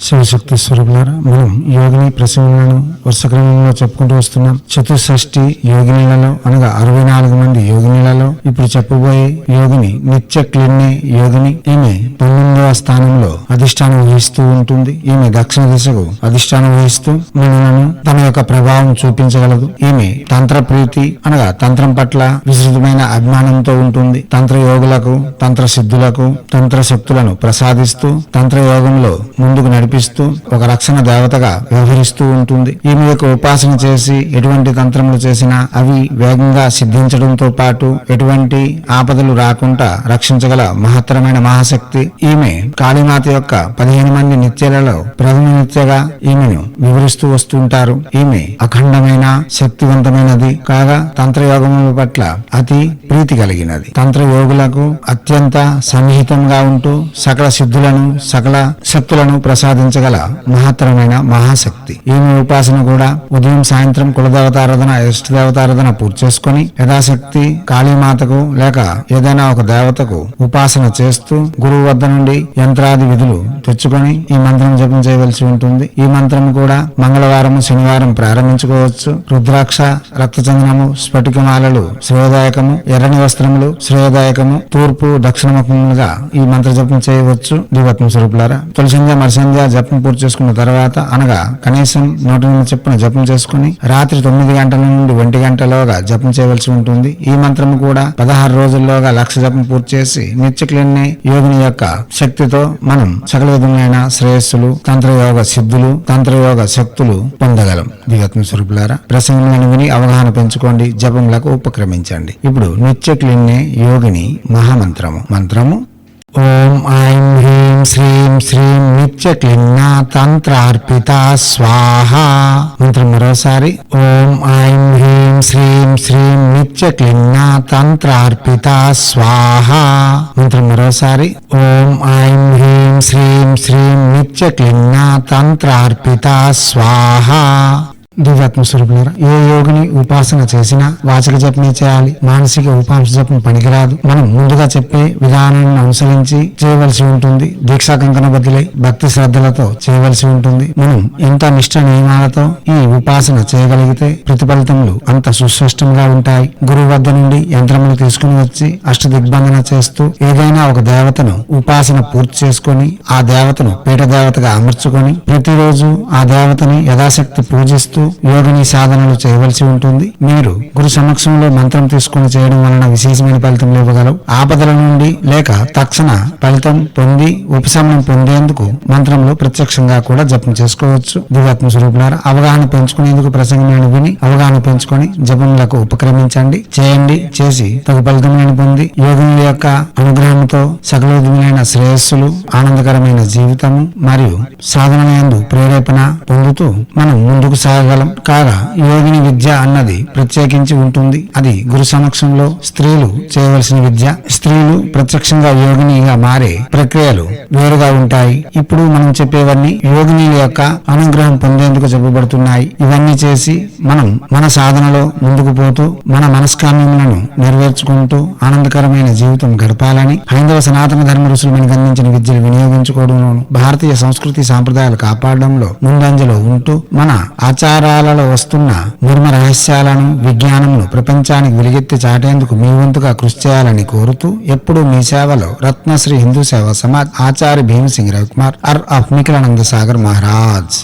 శివశక్తి స్వరూపులారా మనం యోగిని ప్రసంగాలను వరుస క్రమంలో చెప్పుకుంటూ వస్తున్నాం. చతుషష్ఠి యోగినిలలో అనగా అరవై నాలుగు మంది యోగినిలలో ఇప్పుడు చెప్పబోయే యోగిని నిత్య క్లిన్నే యోగిని ఈమె పన్నెండవ స్థానంలో అధిష్టానం వహిస్తూ ఉంటుంది. ఈమె దక్షిణ దిశకు అధిష్టానం వహిస్తూ మనలను తన యొక్క ప్రభావం చూపించగలదు. ఈమె తంత్ర ప్రీతి అనగా తంత్రం పట్ల విస్తృతమైన అభిమానంతో ఉంటుంది. తంత్ర యోగులకు తంత్ర సిద్ధులకు తంత్ర శక్తులను ప్రసాదిస్తూ తంత్ర యోగంలో ముందుకు నడిపిస్తూ ఒక రక్షణ దేవతగా వ్యవహరిస్తూ ఉంటుంది. ఈమె యొక్క ఉపాసన చేసి ఎటువంటి తంత్రములు చేసినా అవి వేగంగా సిద్ధించడంతో పాటు ఎటువంటి ఆపదలు రాకుండా రక్షించగల మహత్తరమైన మహాశక్తి. ఈమె కాళీమాత యొక్క పదిహేను మంది నిత్యలలో ప్రథమ నిత్యగా ఈమెను వివరిస్తూ వస్తుంటారు. ఈమె అఖండమైన శక్తివంతమైనది కాగా తంత్రయోగముల పట్ల అతి ప్రీతి కలిగినది. తంత్ర యోగులకు అత్యంత సన్నిహితంగా ఉంటూ సకల సిద్ధులను సకల శక్తులను ప్రసాదించగల మహత్తరమైన మహాశక్తి. ఈమె ఉపాసన కూడా ఉదయం సాయంత్రం కులదేవతారాధన ఇష్టదేవతారాధన పూర్తి చేసుకుని యథాశక్తి కాళీమాతకు లేక ఏదైనా ఒక దేవతకు ఉపాసన చేస్తూ గురువు వద్ద నుండి యంత్రాది విధులు తెచ్చుకొని ఈ మంత్రం జపం చేయవలసి ఉంటుంది. ఈ మంత్రం కూడా మంగళవారం శనివారం ప్రారంభించుకోవచ్చు. రుద్రాక్ష రక్తచందనము స్ఫటికమాలలు శ్రేయదాయకము ఎర్రని వస్త్రములు శ్రేయదాయకము తూర్పు దక్షిణముఖములుగా ఈ మంత్ర జపం చేయవచ్చు. దివత్మ స్వరూపులారా తొలిసంధ్య మరిసంధ్య మరి జపం పూర్తి చేసుకున్న తర్వాత అనగా కనీసం నూట ఎనిమిది చెప్పున జపం చేసుకుని రాత్రి తొమ్మిది గంటల నుండి ఒంటి గంటలోగా జపం చేయవలసి ఉంటుంది. ఈ మంత్రం కూడా పదహారు రోజుల్లోగా లక్ష జపం పూర్తి చేసి నిత్యకులన్నీ యోగిని యొక్క శక్తితో మనం సకల విధమైన శ్రేయస్సులు తంత్రయోగ సిద్ధులు తంత్రయోగ శక్తులు పొందగలం. దిగత్మ స్వరూపులారా ప్రసంగంలో విని అవగాహన పెంచుకోండి జపములకు ఉపక్రమించండి. ఇప్పుడు నిత్యక్లిన్నే యోగిని మహామంత్రము. మంత్రము ఓం ఐం హ్రీం శ్రీం శ్రీం నిత్య క్లిన్న తంత్రార్పిత స్వాహ. మంత్రం మరోసారి. ఓం ఐం హ్రీం శ్రీం శ్రీం నిత్య క్లిన్న తంత్రార్పిత స్వాహ. మంత్రం మరోసారి. ఓం ఐం హ్రీం శ్రీం శ్రీం నిత్య క్లిన్న తంత్రార్పిత స్వాహ. దివ్యాత్మ స్వరూపులారా ఏ యోగిని ఉపాసన చేసినా వాచక జపమే చేయాలి మానసిక ఉపాంశ జపం పనికిరాదు. మనం ముందుగా చెప్పే విధానాన్ని అనుసరించి చేయవలసి ఉంటుంది. దీక్షా కంకణ బదిలై భక్తి శ్రద్ధలతో చేయవలసి ఉంటుంది. మనం ఎంత నిష్ట నియమాలతో ఈ ఉపాసన చేయగలిగితే ప్రతిఫలితములు అంత సుస్పష్టంగా ఉంటాయి. గురువు వద్ద నుండి యంత్రములు తీసుకుని వచ్చి అష్ట దిగ్బంధన చేస్తూ ఏదైనా ఒక దేవతను ఉపాసన పూర్తి చేసుకొని ఆ దేవతను పీఠ దేవతగా అమర్చుకొని ప్రతిరోజు ఆ దేవతని యథాశక్తి పూజిస్తూ యోగిని సాధనలు చేయవలసి ఉంటుంది. మీరు గురు సమక్షంలో మంత్రం తీసుకుని చేయడం వలన విశేషమైన ఫలితం ఇవ్వగలవు. ఆపదల నుండి లేక తక్షణ ఫలితం పొంది ఉపశమనం పొందేందుకు మంత్రంలో ప్రత్యక్షంగా కూడా జపం చేసుకోవచ్చు. దివాత్మ స్వరూపులారా అవగాహన పెంచుకునేందుకు ప్రసంగమైన విని అవగాహన పెంచుకొని జపములకు ఉపక్రమించండి. చేయండి చేసి తగు ఫలితమైన పొంది యోగుల యొక్క అనుగ్రహంతో సకల శ్రేయస్సులు ఆనందకరమైన జీవితము మరియు సాధనలందు ప్రేరేపణ పొందుతూ మనం ముందుకు సాగగలం కాగా యోగిని విద్య అన్నది ప్రత్యేకించి ఉంటుంది. అది గురు సమక్షంలో స్త్రీలు చేయవలసిన విద్య. స్త్రీలు ప్రత్యక్షంగా యోగినిగా మారే ప్రక్రియలు వేరుగా ఉంటాయి. ఇప్పుడు మనం చెప్పేవన్నీ యోగినీల యొక్క అనుగ్రహం పొందేందుకు చెప్పబడుతున్నాయి. ఇవన్నీ చేసి మనం మన సాధనలో ముందుకు పోతూ మన మనస్కామ్యములను నెరవేర్చుకుంటూ ఆనందకరమైన జీవితం గడపాలని హైందవ సనాతన ధర్మ ఋషులు మనకు అందించిన విద్యలు వినియోగించుకోవడంలోను భారతీయ సంస్కృతి సాంప్రదాయాలు కాపాడడంలో ముందంజలో ఉంటూ మన ఆచారాలలో వస్తున్న నిర్మ రహస్యాలను విజ్ఞానమును ప్రపంచానికి వెలుగెత్తి చాటేందుకు మీ వంతుగా కృషి చేయాలని కోరుతూ ఎప్పుడూ మీ సేవలో రత్నశ్రీ హిందూ సేవ సమాజ్ ఆచార్య భీమసింగ్ రవికుమార్ అర్ ఆఫ్ నిఖిలానంద సాగర్ మహారాజ్.